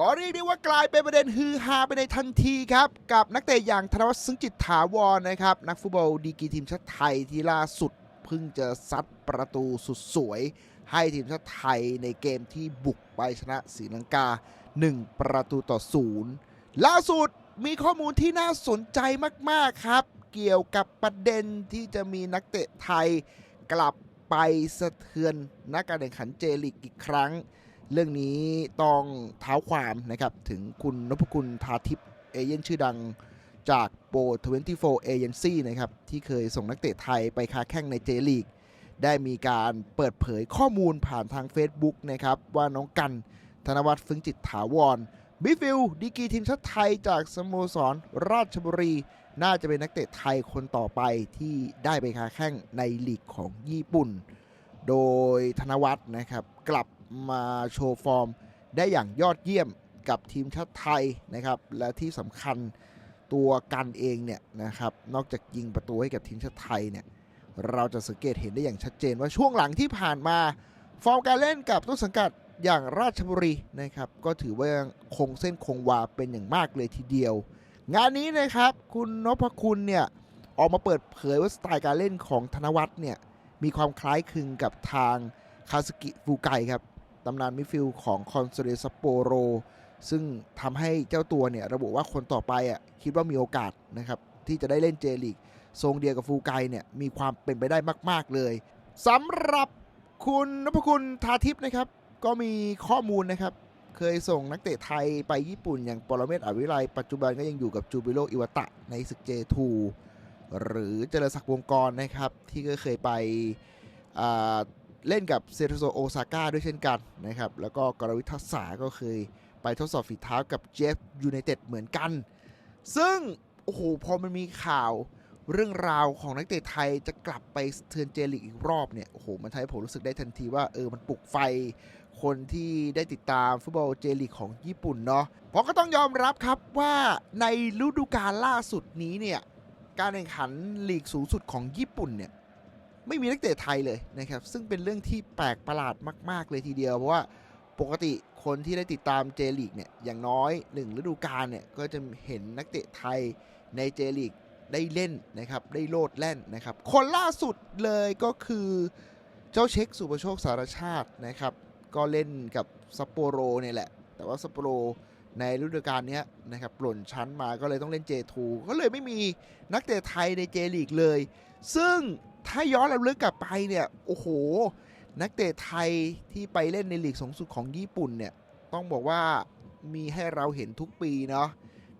ก็เรียกได้ว่ากลายเป็นประเด็นฮือฮาไปในทันทีครับ กับนักเตะอย่างธนวัฒน์ซึ้งจิตถาวรนะครับ นักฟุตบอลดีกีทีมชาติไทยที่ล่าสุดเพิ่งจะซัดประตูสุดสวย ให้ทีมชาติไทยในเกมที่บุกไปชนะศรีลังกา 1 ประตูต่อศูนย์ล่าสุดมีข้อมูลที่น่าสนใจมาก ๆ ครับ เกี่ยวกับประเด็นที่จะมีนักเตะไทยกลับไปสะเทือนนักการแข่งขันเจลิกอีกครั้ง เรื่องนี้ต้องเท้าความนะครับ ถึงคุณนพคุณทาทิพย์เอเย่นชื่อดังจากโปร24เอเจนซี่นะครับ ที่เคยส่งนักเตะไทยไปค้าแข่งในเจลีก ได้มีการเปิดเผยข้อมูลผ่านทาง Facebook นะครับ ว่าน้องกันธนวัฒน์ฟึงจิตถาวรมิฟิลดีกีทีมชาติไทยจากสโมสรราชบุรี น่าจะเป็นนักเตะไทยคนต่อไปที่ได้ไปค้าแข่งในลีกของญี่ปุ่น โดยธนวัฒน์นะครับ กลับ มาโชว์ฟอร์มได้อย่างยอดเยี่ยมกับทีมชาติไทยนะครับ และที่สำคัญตัวกันเองเนี่ยนะครับ นอกจากยิงประตูให้กับทีมชาติไทยเนี่ยเราจะสังเกตเห็นได้อย่างชัดเจนว่าช่วงหลังที่ผ่านมา ฟอร์มการเล่นกับต้นสังกัดอย่างราชบุรีนะครับ ก็ถือว่าคงเส้นคงวาเป็นอย่างมากเลยทีเดียว งานนี้นะครับคุณนพคุณเนี่ยออกมาเปิดเผยว่าสไตล์การเล่นของธนวัฒน์เนี่ยมีความคล้ายคลึงกับทางคาสกิฟูไกครับ ตำนานมิฟิลของคอนโซเดซัปโปโร ซึ่งทำให้เจ้าตัวเนี่ยระบุว่าคนต่อไปอะคิดว่ามีโอกาสนะครับที่จะได้เล่นเจลีกทรงเดียวกับฟูไกเนี่ยมีความเป็นไปได้มาก ๆ เลยสำหรับคุณนพคุณทาทิพย์นะครับ ก็มีข้อมูลนะครับ เคยส่งนักเตะไทยไปญี่ปุ่นอย่างปรเมศอวิไลปัจจุบันก็ยังอยู่กับจูบิโรอิวตะในศึกเจทูหรือเจริญศักดิ์วงกรนะครับ ที่ก็เคยไปอ่า เล่นกับเซโตโซโอซาก้าด้วยเช่นกันนะครับ แล้วก็กรวิทัศาก็เคยไปทดสอบฝีเท้ากับเจฟยูไนเต็ดเหมือนกัน ซึ่ง โอ้โห พอมันมีข่าวเรื่องราวของนักเตะไทยจะกลับไปเทิร์นเจลิกอีกรอบเนี่ย โอ้โห มันทำให้ผมรู้สึกได้ทันทีว่า เออ มันปลุกไฟคนที่ได้ติดตามฟุตบอลเจลีกของญี่ปุ่นเนาะ เพราะก็ต้องยอมรับครับว่าในฤดูกาลล่าสุดนี้เนี่ย การแข่งขันลีกสูงสุดของญี่ปุ่นเนี่ย ไม่มีนักเตะไทยเลยนะครับ ซึ่งเป็นเรื่องที่แปลกประหลาดมาก ๆ เลยทีเดียว เพราะว่าปกติคนที่ได้ติดตามเจลีกเนี่ยอย่างน้อยหนึ่งฤดูกาลเนี่ยก็จะเห็นนักเตะไทยในเจลีกได้เล่นนะครับ ได้โลดแล่นนะครับ คนล่าสุดเลยก็คือเจ้าเช็คสุประโชคสารชาตินะครับ ก็เล่นกับซัปโปโรเนี่ยแหละ แต่ว่าซัปโปโรในฤดูกาลนี้นะครับปล่นชั้นมาก็เลยต้องเล่น J2 ก็เลยไม่มีนักเตะไทยในเจลีกเลย ซึ่ง ถ้าย้อนรำลึกกลับไปเนี่ย โอ้โห นักเตะไทยที่ไปเล่นในลีกสูงสุดของญี่ปุ่นเนี่ย ต้องบอกว่ามีให้เราเห็นทุกปีเนาะ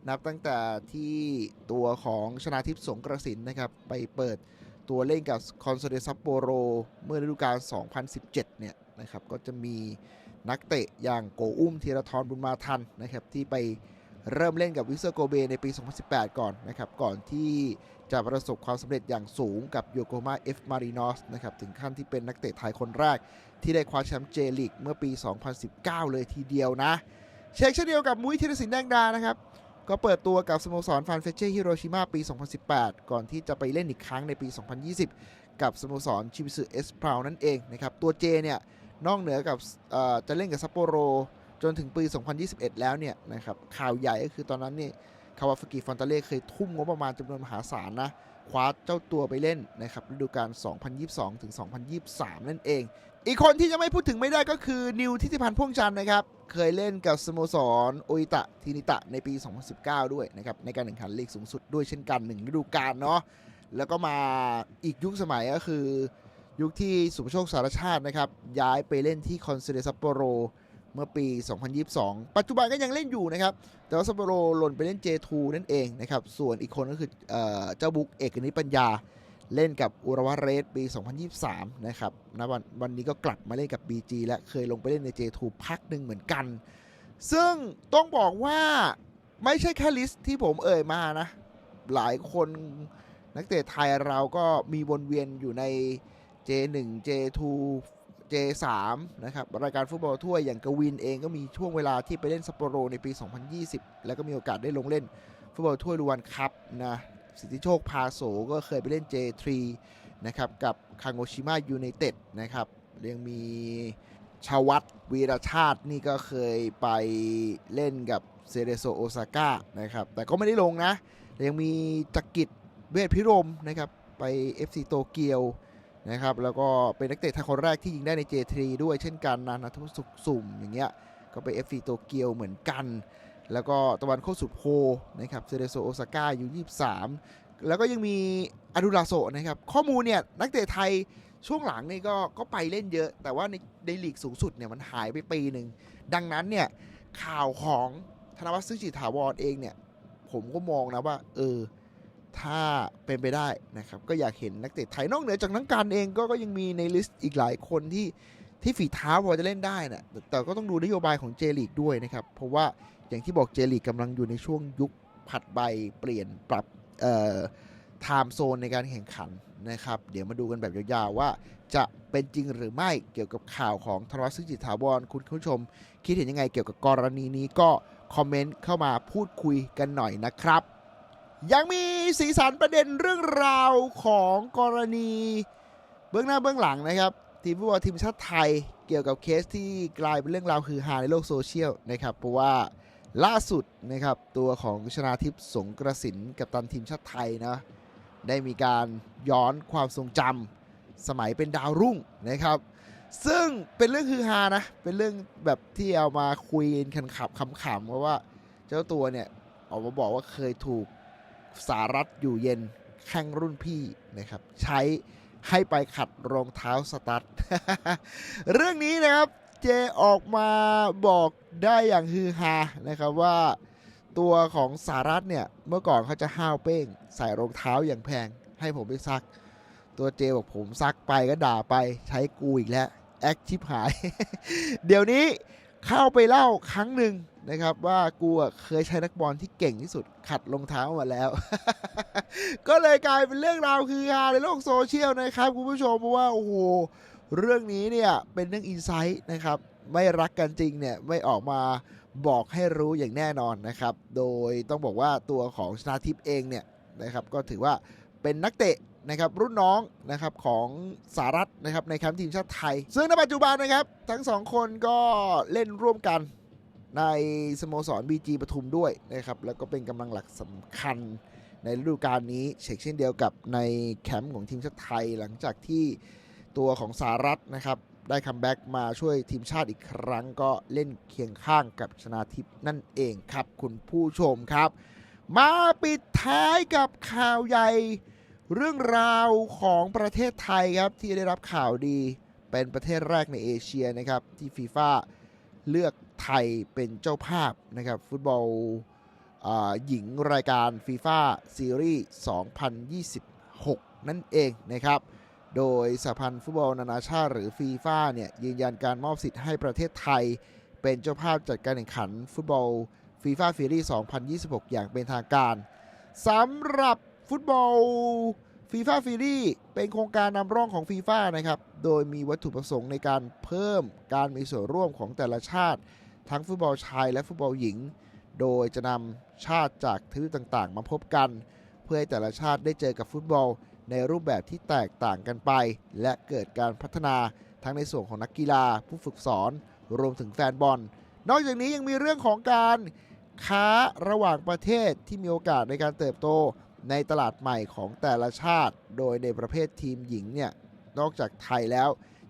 นับตั้งแต่ที่ตัวของชนาทิพย์สงกระสินนะครับ ไปเปิดตัวเล่นกับคอนโซเดซัปโปโร เมื่อฤดูกาล 2017 เนี่ยนะครับ ก็จะมีนักเตะอย่างโกอุ้มธีรทรบุญมาทันนะครับ ที่ไปเริ่มเล่นกับวิเซอร์โกเบในปี 2018 ก่อนนะครับ ก่อนที่ จะประสบความสำเร็จอย่างสูงกับโยโกมาเอฟมารินอสนะครับถึงขั้นที่เป็นนักเตะไทยคนแรก ที่ได้คว้าแชมป์เจลีกเมื่อปี 2019 เลยทีเดียวนะ เช็คเช่นเดียวกับมุ้ยธีรศิลป์แดงดานะครับก็เปิดตัวกับสโมสรฟานเฟเช่ฮิโรชิมาปี 2018 ก่อนที่จะไปเล่นอีกครั้งในปี 2020 กับสโมสรชิมิสึเอสพราวนั่นเองนะครับตัวเจเนี่ยนอกเหนือกับจะเล่นกับซัปโปโรจนถึงปี 2021 แล้วเนี่ยนะครับข่าวใหญ่ก็คือตอนนั้นเนี่ย คาวาฟกิฟอนตาเล่เคยทุ่มงบประมาณจำนวนมหาศาลนะ คว้าเจ้าตัวไปเล่นนะครับฤดูกาล 2022 ถึง 2023 นั่นเอง อีกคนที่จะไม่พูดถึงไม่ได้ก็คือนิวทิติพันธ์พ่วงจันทร์นะครับ เคยเล่นกับสโมสรโออิตะทินิตะในปี 2019 ด้วยนะครับในการแข่งขันลีกสูงสุดด้วยเช่นกันหนึ่งฤดูกาลเนาะแล้วก็มาอีกยุคสมัยก็คือ ยุคที่สุภโชคสารชาตินะครับย้ายไปเล่นที่คอนเซเดซัปโปโร เมื่อปี 2022 ปัจจุบันก็ยังเล่นอยู่นะครับ แต่ว่าซัปโปโรหล่นไปเล่น J2 นั่นเองนะครับ ส่วนอีกคนก็คือเจ้าบุกเอกนิปัญญา เล่นกับอุรวาเรสปี 2023 นะครับนะวันวันนี้ก็กลับมาเล่นกับ BG และเคยลงไปเล่นใน J2 พักหนึ่งเหมือนกัน ซึ่งต้องบอกว่าไม่ใช่แค่ลิสต์ที่ผมเอ่ยมานะ หลายคนนักเตะไทยเราก็มีวนเวียนอยู่ใน J1 J2 J3 นะครับรายการฟุตบอลถ้วยอย่างกวินเองก็มีช่วงเวลาที่ไปเล่นซัปโปโรในปี 2020 แล้วก็มีโอกาสได้ลงเล่นฟุตบอลถ้วยรวนคัพนะสิทธิโชคพาโสก็เคยไปเล่น J3 นะครับกับคางโอชิมะยูไนเต็ดนะครับยังมีชาวัตวีรชาตินี่ก็เคยไปเล่นกับเซเรโซโอซาก้านะครับแต่ก็ไม่ได้ลงนะ ยังมีจักริดเวทพิรมนะครับไป FC โตเกียว นะครับแล้วก็เป็นนักเตะไทยคนแรกที่ยิงได้ใน J3 ด้วยเช่นกันนานัทวุฒิสุขสุ่มอย่างเงี้ยก็ไป FC โตเกียวเหมือนกัน แล้วก็ตะวันโคสุโพนะครับเซเรโซโอซาก้าอยู่23 แล้วก็ยังมีอดุราโซนะครับข้อมูลเนี่ยนักเตะไทยช่วงหลังนี่ก็ก็ไปเล่นเยอะ แต่ว่าในในลีกสูงสุดเนี่ยมันหายไปปีหนึ่ง ดังนั้นเนี่ยข่าวของธนวัฒน์ซึ่งจิตถาวรเองเนี่ยผมก็มองนะว่าเออ ถ้าเป็นไปได้นะครับ ก็อยากเห็นนักเตะไทยนอกเหนือจากนักการเองก็ก็ยังมีในลิสต์อีกหลายคนที่ที่ฝีเท้าพอจะเล่นได้นะแต่ก็ต้องดูนโยบายของเจลีกด้วยนะครับ เพราะว่าอย่างที่บอกเจลีกกำลังอยู่ในช่วงยุคผัดใบเปลี่ยนปรับไทม์โซนในการแข่งขันนะครับ เดี๋ยวมาดูกันแบบยาวๆว่า จะเป็นจริงหรือไม่เกี่ยวกับข่าวของธนวัฒน์ซึ่งจิตถาวรคุณผู้ชม คิดเห็นยังไงเกี่ยวกับกรณีนี้ก็คอมเมนต์เข้ามาพูดคุยกันหน่อยนะครับ ยังมีสีสันประเด็นเรื่องราวของกรณี เบื้องหน้าเบื้องหลังนะครับ ทีมฟุตบอลทีมชาติไทยเกี่ยวกับเคสที่กลายเป็นเรื่องราวคือฮาในโลกโซเชียลนะครับเพราะว่าล่าสุดนะครับตัวของชนาทิพย์สงกระสินกับตันทีมชาติไทยนะได้มีการย้อนความทรงจำสมัยเป็นดาวรุ่งนะครับ ซึ่งเป็นเรื่องฮือฮานะ เป็นเรื่องแบบที่เอามาคุยกันขับขำๆเพราะว่าเจ้าตัวเนี่ยออกมาบอกว่าเคยถูก สารัฐอยู่เย็นแข่งรุ่นพี่นะครับ ใช้ให้ไปขัดรองเท้าสตัดเรื่องนี้นะครับเจออกมาบอกได้อย่างฮือฮานะครับว่าตัวของสารัฐเนี่ย เมื่อก่อนเขาจะห้าวเป้ง ใส่รองเท้าอย่างแพง ให้ผมไปซัก ตัวเจบอกผมซักไปก็ด่าไปใช้กูอีกแล้ว แอคชิบหาย เดี๋ยวนี้เข้าไปเล่าครั้งหนึ่ง นะครับว่ากูเคยใช้นักบอลที่เก่งที่สุดขัดรองเท้ามาแล้ว ก็เลยกลายเป็นเรื่องราวคือฮาในโลกโซเชียลนะครับคุณผู้ชมเพราะว่าโอ้โหเรื่องนี้เนี่ยเป็นเรื่องอินไซต์นะครับไม่รักกันจริงเนี่ยไม่ออกมาบอกให้รู้อย่างแน่นอนนะครับ โดยต้องบอกว่าตัวของชนาทิพย์เองเนี่ยนะครับก็ถือว่าเป็นนักเตะนะครับรุ่นน้องนะครับของสารัฐนะครับในแคมป์ทีมชาติไทย ซึ่งในปัจจุบันนะครับ ทั้งสองคนก็เล่นร่วมกัน ในสโมสร BG ปทุมด้วยนะครับแล้วก็เป็นกำลังหลักสำคัญในฤดูกาลนี้เช่นเช่นเดียวกับในแคมป์ของทีมชาติไทยหลังจากที่ตัวของสารัฐนะครับได้คัมแบ็กมาช่วยทีมชาติอีกครั้งก็เล่นเคียงข้างกับชนาทิพนั่นเองครับคุณผู้ชมครับ มาปิดท้ายกับข่าวใหญ่ เรื่องราวของประเทศไทยครับที่ได้รับข่าวดีเป็นประเทศแรกในเอเชียนะครับที่ฟีฟ่า เลือกไทยเป็นเจ้าภาพนะครับฟุตบอลอหญิงรายการฟีฟ่าซีรีส์ 2026 นั่นเองนะครับ โดยสหพันธ์ฟุตบอลนานาชาติหรือฟีฟ่าเนี่ยยืนยันการมอบสิทธิ์ให้ประเทศไทย เป็นเจ้าภาพจัดการแข่งขันฟุตบอลฟีฟ่าซีรีส์ 2026 อย่างเป็นทางการสำหรับฟุตบอล ฟีฟ่าฟีรี่เป็นโครงการนำร่องของฟีฟ่านะครับ โดยมีวัตถุประสงค์ในการเพิ่มการมีส่วนร่วมของแต่ละชาติ ทั้งฟุตบอลชายและฟุตบอลหญิง โดยจะนำชาติจากทวีปต่างๆ มาพบกัน เพื่อให้แต่ละชาติได้เจอกับฟุตบอล ในรูปแบบที่แตกต่างกันไป และเกิดการพัฒนาทั้งในส่วนของนักกีฬา ผู้ฝึกสอน รวมถึงแฟนบอล นอกจากนี้ยังมีเรื่องของการค้าระหว่างประเทศที่มีโอกาสในการเติบโต ในตลาดใหม่ของแต่ละชาติ โดยในประเภททีมหญิงเนี่ยนอกจากไทยแล้ว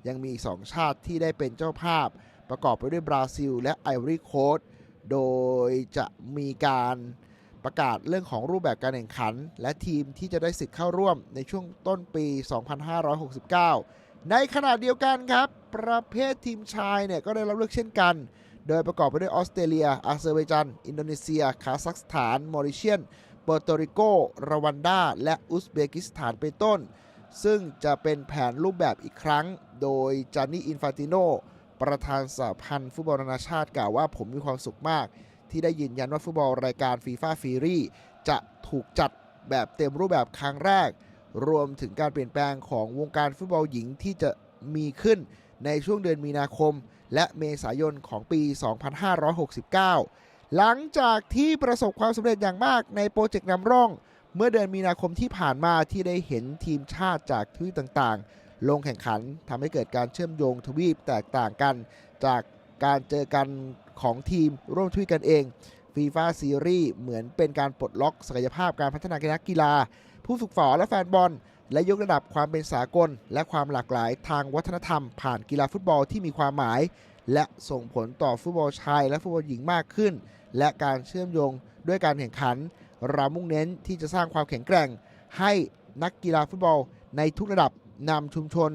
ยังมีอีกสองชาติที่ได้เป็นเจ้าภาพ ประกอบไปด้วยบราซิล และไอวอรี่โคสต์โดยจะมีการประกาศเรื่องของรูปแบบการแข่งขัน และทีมที่จะได้สิทธิ์เข้าร่วมในช่วงต้นปี 2569 ในขณะเดียวกันครับ ประเภททีมชายเนี่ยก็ได้รับเลือกเช่นกัน โดยประกอบไปด้วยออสเตรเลีย อาเซอร์ไบจันอินโดนีเซีย คาซัคสถาน มอริเชียน เปอร์โตริโกรวันดา และอุซเบกิสถานเป็นต้น ซึ่งจะเป็นแผนรูปแบบอีกครั้ง โดยจานนี่อินฟาติโน ประธานสหพันธ์ฟุตบอลนานาชาติกล่าวว่าผมมีความสุขมาก ที่ได้ยืนยันว่าฟุตบอลรายการฟีฟ่าฟีรี่จะถูกจัดแบบเต็มรูปแบบครั้งแรก รวมถึงการเปลี่ยนแปลงของวงการฟุตบอลหญิงที่จะมีขึ้นในช่วงเดือนมีนาคม และเมษายนของปี 2569 หลังจากที่ประสบความสำเร็จอย่างมากในโปรเจกต์นำร่อง เมื่อเดือนมีนาคมที่ผ่านมาที่ได้เห็นทีมชาติจากทวีปต่างๆ ลงแข่งขันทำให้เกิดการเชื่อมโยงทวีปแตกต่างกัน จากการเจอกันของทีมร่วมทวีปกันเองฟีฟ่าซีรีส์เหมือนเป็นการปลดล็อกศักยภาพการพัฒนานักกีฬา ผู้ฝึกฝอและแฟนบอล และยกระดับความเป็นสากล และความหลากหลายทางวัฒนธรรม ผ่านกีฬาฟุตบอลที่มีความหมาย และส่งผลต่อฟุตบอลชายและฟุตบอลหญิงมากขึ้น และการเชื่อมโยงด้วยการแข่งขัน เรามุ่งเน้นที่จะสร้างความแข็งแกร่ง ให้นักกีฬาฟุตบอลในทุกระดับนำชุมชน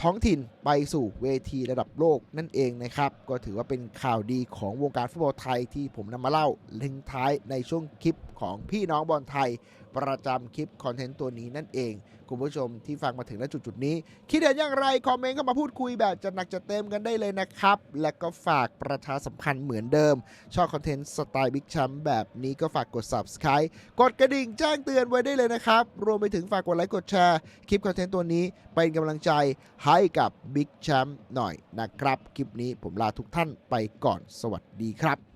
ท้องถิ่นไปสู่เวทีระดับโลกนั่นเองนะครับ ก็ถือว่าเป็นข่าวดีของวงการฟุตบอลไทยที่ผมนำมาเล่าลิงท้ายในช่วงคลิปของพี่น้องบอลไทย ประจำคลิปคอนเทนต์ตัวนี้นั่นเอง คุณผู้ชมที่ฟังมาถึงณจุดจุดนี้ คิดเห็นอย่างไร คอมเมนต์เข้ามาพูดคุยแบบจัดหนักจัดเต็มกันได้เลยนะครับ และก็ฝากประชาสัมพันธ์เหมือนเดิม ชอบคอนเทนต์สไตล์บิ๊กแชมป์แบบนี้ก็ฝากกด subscribe กดกระดิ่งแจ้งเตือนไว้ได้เลยนะครับ รวมไปถึงฝากกดไลค์กดแชร์คลิปคอนเทนต์ตัวนี้เป็นกำลังใจให้กับบิ๊กแชมป์หน่อยนะครับ คลิปนี้ผมลาทุกท่านไปก่อนสวัสดีครับ